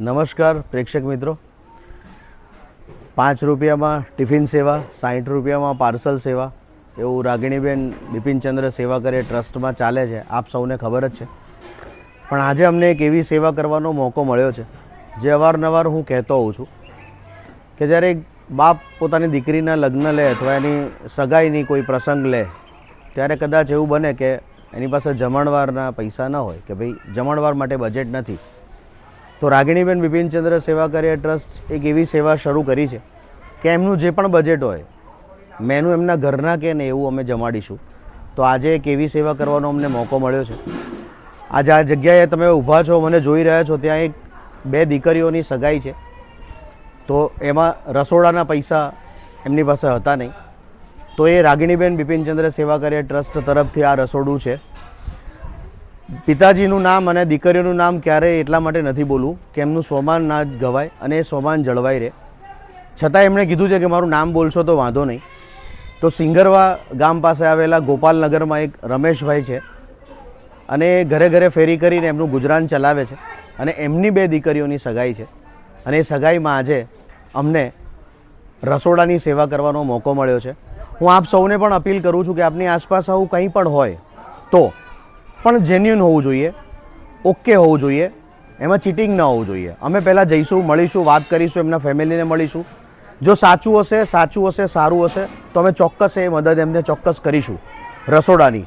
નમસ્કાર, પ્રેક્ષક મિત્રો. પાંચ રૂપિયામાં ટિફિન સેવા, સાઠ રૂપિયામાં પાર્સલ સેવા, એવું રાગિણીબેન બિપિનચંદ્ર સેવા કરે ટ્રસ્ટમાં ચાલે છે, આપ સૌને ખબર જ છે. પણ આજે અમને એક એવી સેવા કરવાનો મોકો મળ્યો છે, જે અવારનવાર હું કહેતો હોઉં છું કે જ્યારે બાપ પોતાની દીકરીના લગ્ન લે અથવા એની સગાઈની કોઈ પ્રસંગ લે, ત્યારે કદાચ એવું બને કે એની પાસે જમણવારના પૈસા ન હોય, કે ભાઈ જમણવાર માટે બજેટ નથી. તો રાગિણીબેન બિપિનચંદ્ર સેવા કાર્ય ટ્રસ્ટ એક એવી સેવા શરૂ કરી છે કે એમનું જે પણ બજેટ હોય, મેનુ એમના ઘરના કે ને એવું અમે જમાડીશું. તો આજે એક એવી સેવા કરવાનો અમને મોકો મળ્યો છે. આજે આ જગ્યાએ તમે ઊભા છો, મને જોઈ રહ્યા છો, ત્યાં એક બે દીકરીઓની સગાઈ છે. તો એમાં રસોડાના પૈસા એમની પાસે હતા નહીં. તો એ રાગિણીબેન બિપિનચંદ્ર સેવા કાર્ય ટ્રસ્ટ તરફથી આ રસોડું છે. પિતાજીનું નામ અને દીકરીઓનું નામ ક્યારેય એટલા માટે નથી બોલવું કે એમનું સોમાન ના ગવાય અને એ સોમાન જળવાઈ રહે. છતાં એમણે કીધું છે કે મારું નામ બોલશો તો વાંધો નહીં. તો સિંગરવા ગામ પાસે આવેલા ગોપાલનગરમાં એક રમેશભાઈ છે અને ઘરે ઘરે ફેરી કરીને એમનું ગુજરાન ચલાવે છે અને એમની બે દીકરીઓની સગાઈ છે. અને એ સગાઈમાં આજે અમને રસોડાની સેવા કરવાનો મોકો મળ્યો છે. હું આપ સૌને પણ અપીલ કરું છું કે આપની આસપાસ આવું કંઈ પણ હોય તો પણ જેન્યુન હોવું જોઈએ. ઓકે હોવું જોઈએ. એમાં ચીટિંગ ન હોવું જોઈએ. અમે પહેલાં જઈશું, મળીશું, વાત કરીશું, એમના ફેમિલીને મળીશું. જો સાચું હશે સાચું હશે, સારું હશે, તો અમે ચોક્કસ એ મદદ એમને ચોક્કસ કરીશું. રસોડાની.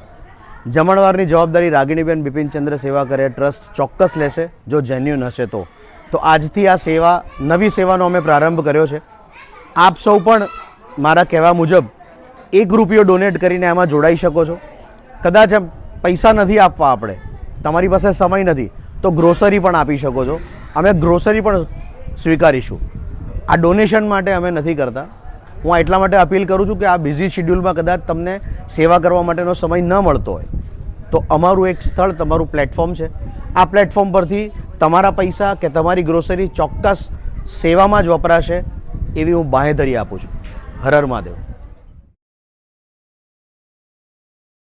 જમણવારની જવાબદારી રાગિણીબેન બિપિનચંદ્ર સેવા કરે, ટ્રસ્ટ ચોક્કસ લેશે, જો જેન્યુન હશે તો. તો આજથી આ સેવા, નવી સેવાનો અમે પ્રારંભ કર્યો છે. આપ સૌ પણ મારા કહેવા મુજબ એક રૂપિયો ડોનેટ કરીને આમાં જોડાઈ શકો છો. કદાચ પૈસા નથી આપવા આપણે. તમારી પાસે સમય નથી. તો ગ્રોસરી પણ આપી શકો છો. અમે ગ્રોસરી પણ સ્વીકારીશું. આ ડોનેશન માટે અમે નથી કરતા. હું એટલા માટે અપીલ કરું છું કે આ બિઝી શિડ્યુલમાં કદાચ તમને સેવા કરવા માટેનો સમય ન મળતો હોય. તો અમારું એક સ્થળ, તમારું પ્લેટફોર્મ છે. આ પ્લેટફોર્મ પરથી તમારા પૈસા કે તમારી ગ્રોસરી ચોક્કસ સેવામાં જ વપરાશે એવી હું બાંહેધરી આપું છું. હર હર મહાદેવ.